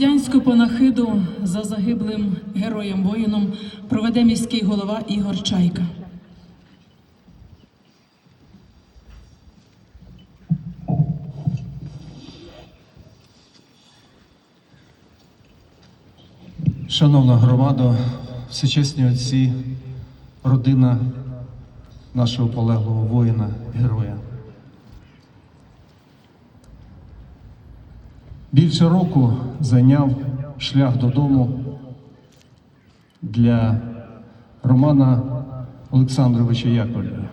Радянську панахиду за загиблим героєм воїном проведе міський голова Ігор Чайка. Шановна громада, всечесні отці, родина нашого полеглого воїна, героя. Більше року зайняв шлях додому для Романа Олександровича Яковлєва.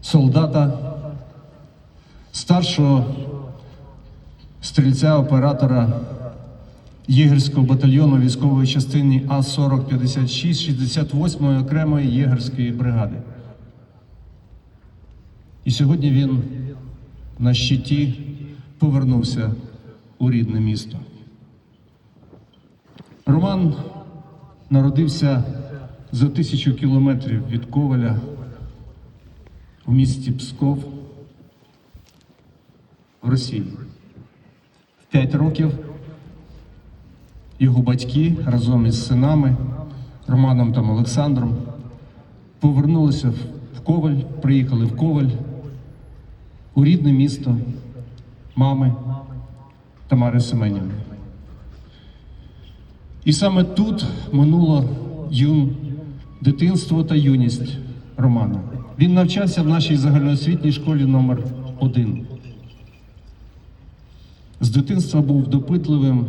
Солдата, старшого стрільця оператора єгерського батальйону військової частини А-4056 68-ї окремої єгерської бригади. І сьогодні він на щиті повернувся у рідне місто. Роман народився за тисячу кілометрів від Коваля в місті Псков в Росії. В п'ять років його батьки разом із синами Романом та Олександром повернулися в Коваль, приїхали в Коваль у рідне місто мами Тамари Семенівни. І саме тут минуло юн дитинство та юність Романа. Він навчався в нашій загальноосвітній школі номер 1 З дитинства був допитливим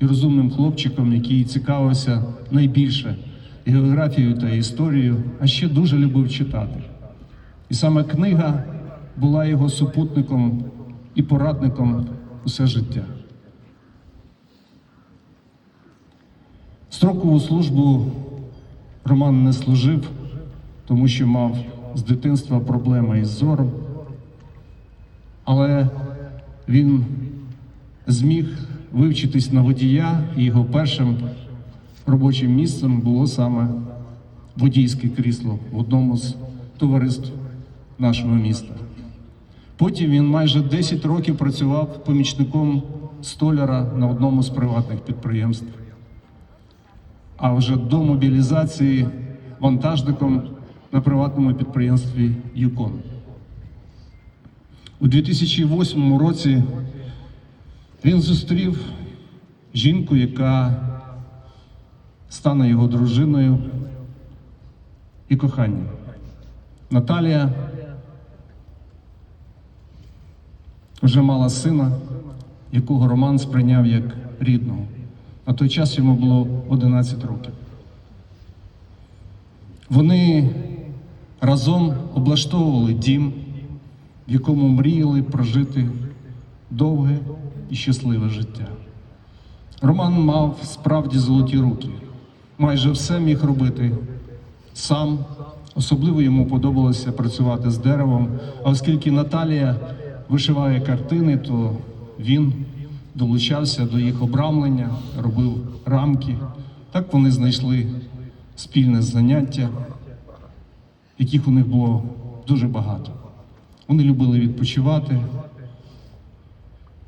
і розумним хлопчиком, який цікавився найбільше географією та історією, а ще дуже любив читати. І саме книга була його супутником і порадником усе життя. Строкову службу Роман не служив, тому що мав з дитинства проблеми із зором, але він зміг вивчитись на водія, і його першим робочим місцем було саме водійське крісло в одному з товариств нашого міста. Потім він майже 10 років працював помічником столяра на одному з приватних підприємств. А вже до мобілізації вантажником на приватному підприємстві Юкон. У 2008 році він зустрів жінку, яка стане його дружиною і коханням. Наталія вже мала сина, якого Роман сприйняв як рідного. На той час йому було 11 років. Вони разом облаштовували дім, в якому мріяли прожити довге і щасливе життя. Роман мав справді золоті руки. Майже все міг робити сам. Особливо йому подобалося працювати з деревом. А оскільки Наталія вишиває картини, то він долучався до їх обрамлення, робив рамки. Так вони знайшли спільне заняття, яких у них було дуже багато. Вони любили відпочивати,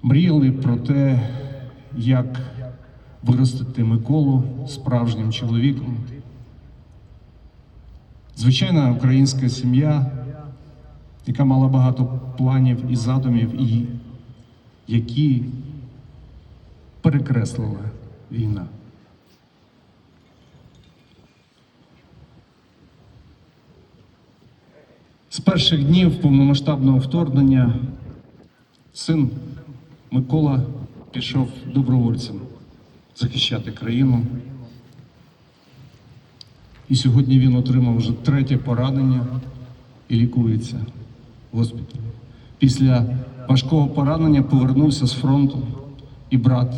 мріяли про те, як виростити Миколу справжнім чоловіком. Звичайна українська сім'я, яка мала багато планів і задумів, і які перекреслила війна. З перших днів повномасштабного вторгнення син Микола пішов добровольцем захищати країну. І сьогодні він отримав вже третє поранення і лікується госпіталі. Після важкого поранення повернувся з фронту і брат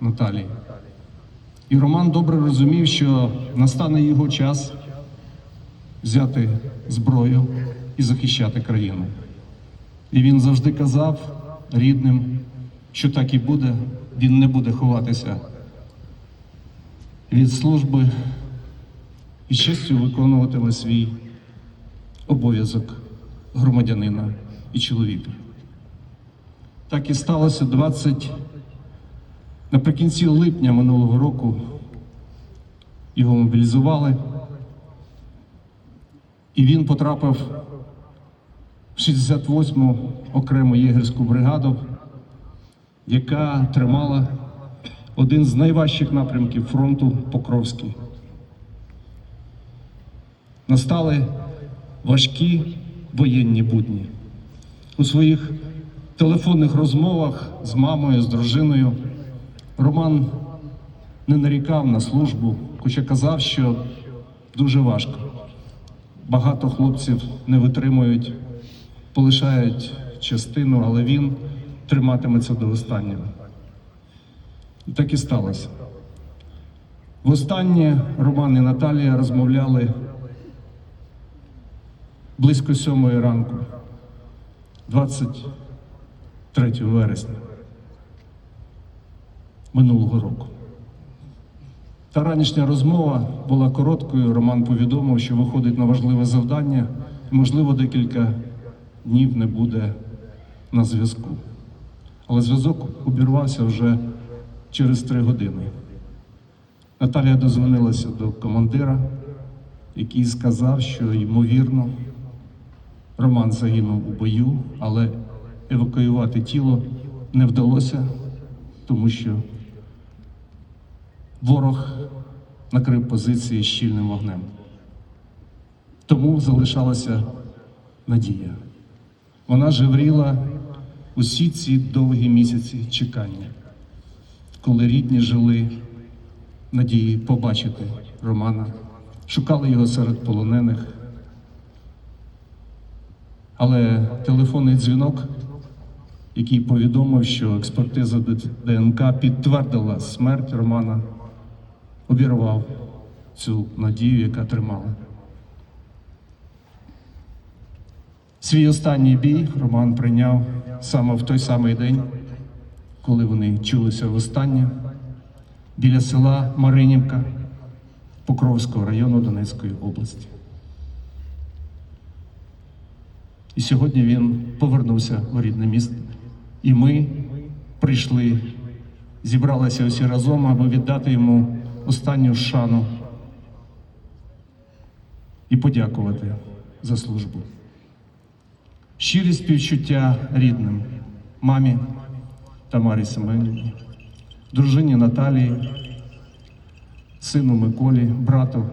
Наталії. І Роман добре розумів, що настане його час взяти зброю і захищати країну. І він завжди казав рідним, що так і буде, він не буде ховатися від служби і честю виконуватиме свій обов'язок громадянина і чоловіка. Так і сталося 20 наприкінці липня минулого року. Його мобілізували, і він потрапив в 68-му окрему єгерську бригаду, яка тримала один з найважчих напрямків фронту Покровський. Настали важкі воєнні будні. У своїх телефонних розмовах з мамою, з дружиною Роман не нарікав на службу, хоча казав, що дуже важко. Багато хлопців не витримують, полишають частину, але він триматиметься до останнього. І так і сталося. Востаннє Роман і Наталія розмовляли близько сьомої ранку, 23 вересня минулого року. Та ранішня розмова була короткою. Роман повідомив, що виходить на важливе завдання, і, можливо, декілька днів не буде на зв'язку. Але зв'язок обірвався вже через три години. Наталія дозвонилася до командира, який сказав, що ймовірно Роман загинув у бою, але евакуювати тіло не вдалося, тому що ворог накрив позиції щільним вогнем. Тому залишалася надія. Вона жевріла усі ці довгі місяці чекання, коли рідні жили надії побачити Романа, шукали його серед полонених. Але телефонний дзвінок, який повідомив, що експертиза ДНК підтвердила смерть Романа, обірвав цю надію, яка тримала. Свій останній бій Роман прийняв саме в той самий день, коли вони чулися востаннє біля села Маринівка Покровського району Донецької області. І сьогодні він повернувся у рідне місто. І ми прийшли, зібралися усі разом, аби віддати йому останню шану і подякувати за службу. Щирі співчуття рідним, мамі Тамарі Семенівні, дружині Наталії, сину Миколі, брату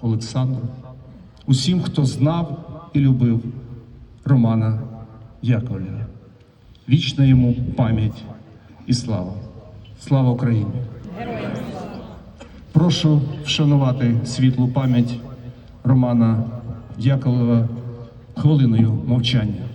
Олександру, усім, хто знав і любив Романа Яковлєва. Вічна йому пам'ять і слава. Слава Україні! Прошу вшанувати світлу пам'ять Романа Яковлева хвилиною мовчання.